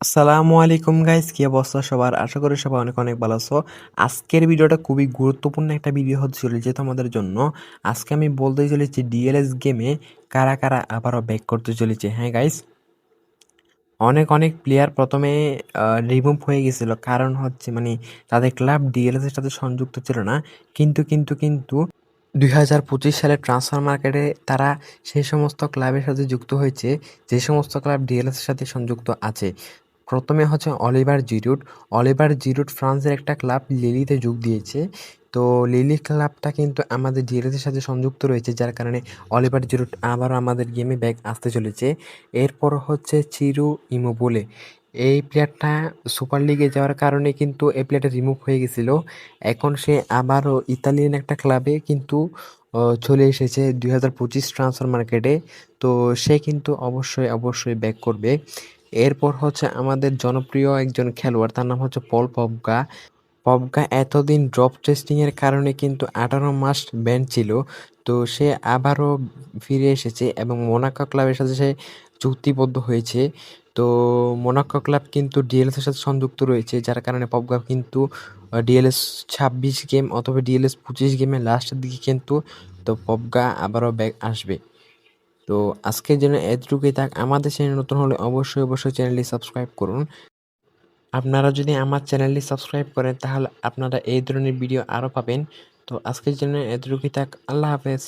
আসসালামু আলাইকুম গাইস কি অবস্থা সবার? আশা করি সবাই অনেক অনেক ভালো আছো। আজকের ভিডিওটা খুবই গুরুত্বপূর্ণ একটা ভিডিও হতে চলেছে তোমাদের জন্য। আজকে আমি বলতে চলেছি ডিএলএস গেমে কারা কারা আবারও ব্যাক করতে চলেছে। হ্যাঁ গাইস অনেক অনেক প্লেয়ার প্রথমে রিমুভ হয়ে গেছিল। কারণ হচ্ছে মানে তাদের ক্লাব ডিএলএস এর সাথে সংযুক্ত ছিল না। কিন্তু কিন্তু কিন্তু দুই হাজার পঁচিশ সালে ট্রান্সফার মার্কেটে তারা সেই সমস্ত ক্লাবের সাথে যুক্ত হয়েছে। যে সমস্ত ক্লাব ডিএলএস এর সাথে সংযুক্ত আছে। প্রথমে হচ্ছে অলিভার জিরুট। অলিভার জিরুট ফ্রান্সের একটা ক্লাব লিলিতে যোগ দিয়েছে। তো লিলি ক্লাবটা কিন্তু আমাদের ডিএলএসের সাথে সংযুক্ত রয়েছে, যার কারণে অলিভার জিরুট আবারও আমাদের গেমে ব্যাক আসতে চলেছে। এরপর হচ্ছে চিরু ইমোবলে। এই প্লেয়ারটা সুপার লিগে যাওয়ার কারণে কিন্তু এই প্লেয়ারটা রিমুভ হয়ে গেছিল। এখন সে আবারও ইতালিয়ান একটা ক্লাবে কিন্তু চলে এসেছে দুই হাজার পঁচিশ ট্রান্সফার মার্কেটে তো সে কিন্তু অবশ্যই অবশ্যই ব্যাক করবে। এরপর হচ্ছে আমাদের জনপ্রিয় একজন খেলোয়াড়, তার নাম হচ্ছে পল পবগা পবগা এতদিন ড্রপ টেস্টিংয়ের কারণে কিন্তু আঠারো মাস ব্যান ছিল, তো সে আবারও ফিরে এসেছে এবং মোনাকো ক্লাবের সাথে সে চুক্তিবদ্ধ হয়েছে। তো মোনাকো ক্লাব কিন্তু ডিএলএসের সাথে সংযুক্ত রয়েছে, যার কারণে পবগা কিন্তু ডিএলএস ছাব্বিশ গেম অথবা ডিএলএস পঁচিশ গেমের লাস্টের দিকে কিন্তু, তো পবগা আবারও ব্যাক আসবে। তো আজকের জন্য এতটুকুই থাক। আমাদের চ্যানেল নতুন হলে অবশ্যই অবশ্যই চ্যানেলটি সাবস্ক্রাইব করুন। আপনারা যদি আমার চ্যানেলটি সাবস্ক্রাইব করেন, তাহলে আপনারা এই ধরনের ভিডিও আরও পাবেন। তো আজকের জন্য এতটুকুই থাক। আল্লাহ হাফেজ।